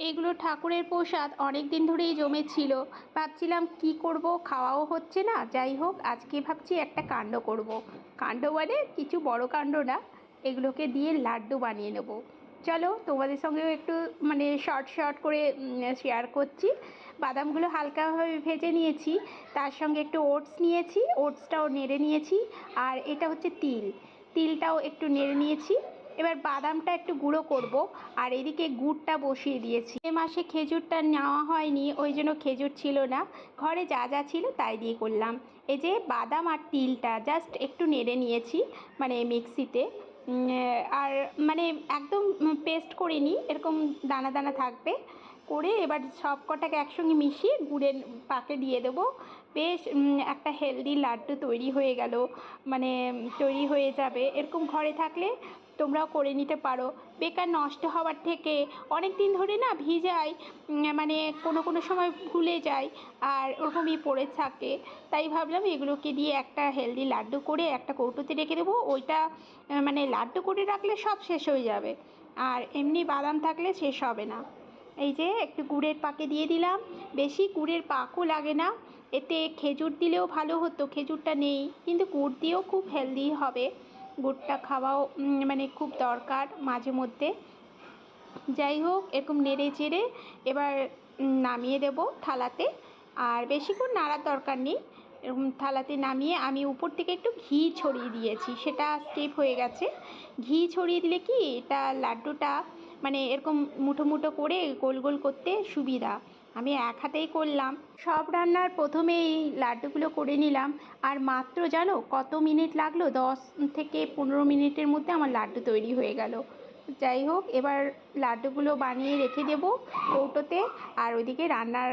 এগুলো ঠাকুরের প্রসাদ অনেক দিন ধরেই জমেছিল। ভাবছিলাম, কি করব? খাওয়াও হচ্ছে না। যাই হোক, আজকে ভাবছি একটা কাণ্ড করব। কাণ্ড মানে কিছু বড় কাণ্ড না। এগুলোকে দিয়ে লাড্ডু বানিয়ে নেব। চলো, তোমাদের সঙ্গেও একটু মানে শর্ট শর্ট করে শেয়ার করছি। বাদামগুলো হালকাভাবে ভেজে নিয়েছি। তার সঙ্গে একটু ওটস নিয়েছি। ওটসটাও নেড়ে নিয়েছি। আর এটা হচ্ছে তিল। তিলটাও একটু নেড়ে নিয়েছি। এবার বাদামটা একটু গুঁড়ো করব, আর এদিকে গুড়টা বসিয়ে দিয়েছি। এ মাসে খেজুরটা নেওয়া হয়নি, ওই জন্য খেজুর ছিল না। ঘরে যা যা ছিল তাই দিয়ে করলাম। এই যে বাদাম আর তিলটা জাস্ট একটু নেড়ে নিয়েছি মানে মিক্সিতে। আর মানে একদম পেস্ট করিনি, এরকম দানা দানা থাকবে। করে এবার সব কটাকে একসঙ্গে মিশিয়ে গুড়ের পাকে দিয়ে দেবো। বেশ একটা হেলদি লাড্ডু তৈরি হয়ে গেল মানে তৈরি হয়ে যাবে। এরকম ঘরে থাকলে তোমরাও করে নিতে পারো। বেকার নষ্ট হওয়ার থেকে অনেক দিন ধরে না ভিজাই মানে কোনো কোনো সময় ভুলে যাই আর ওরকমই পড়ে থাকে। তাই ভাবলাম এগুলোকে দিয়ে একটা হেলদি লাড্ডু করে একটা কৌটোতে রেখে দেবো। ওইটা মানে লাড্ডু করে রাখলে সব শেষ হয়ে যাবে। আর এমনি বাদাম থাকলে শেষ হবে না। এই যে একটু গুড়ের পাকে দিয়ে দিলাম। বেশি গুড়ের পাকও লাগে না। এতে খেজুর দিলেও ভালো হতো, খেজুরটা নেই। কিন্তু গুড় দিয়েও খুব হেলদি হবে। গুড়টা খাওয়াও মানে খুব দরকার মাঝে মধ্যে। যাই হোক, এরকম নেড়ে চেড়ে এবার নামিয়ে দেব থালাতে। আর বেশিক্ষণ নাড়ার দরকার নেই। এরকম থালাতে নামিয়ে আমি উপর থেকে একটু ঘি ছড়িয়ে দিয়েছি, সেটা স্কিপ হয়ে গেছে। ঘি ছড়িয়ে দিলে কি, এটা লাড্ডুটা মানে এরকম মুঠো মুঠো করে গোল গোল করতে সুবিধা। আমি এক হাতেই করলাম। সব রান্নার প্রথমে এই লাড্ডুগুলো করে নিলাম। আর মাত্র জানো কত মিনিট লাগল? দশ থেকে পনেরো মিনিটের মধ্যে আমার লাড্ডু তৈরি হয়ে গেল। যাই হোক, এবার লাড্ডুগুলো বানিয়ে রেখে দেব কৌটোতে আর ওইদিকে রান্নার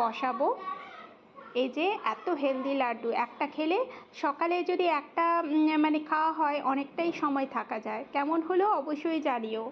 বসাবো। এই যে এত হেলদি লাড্ডু। একটা খেলে সকালে যদি একটা মানে খাওয়া হয় অনেকটাই সময় থাকা যায়। কেমন হলো অবশ্যই জানিও।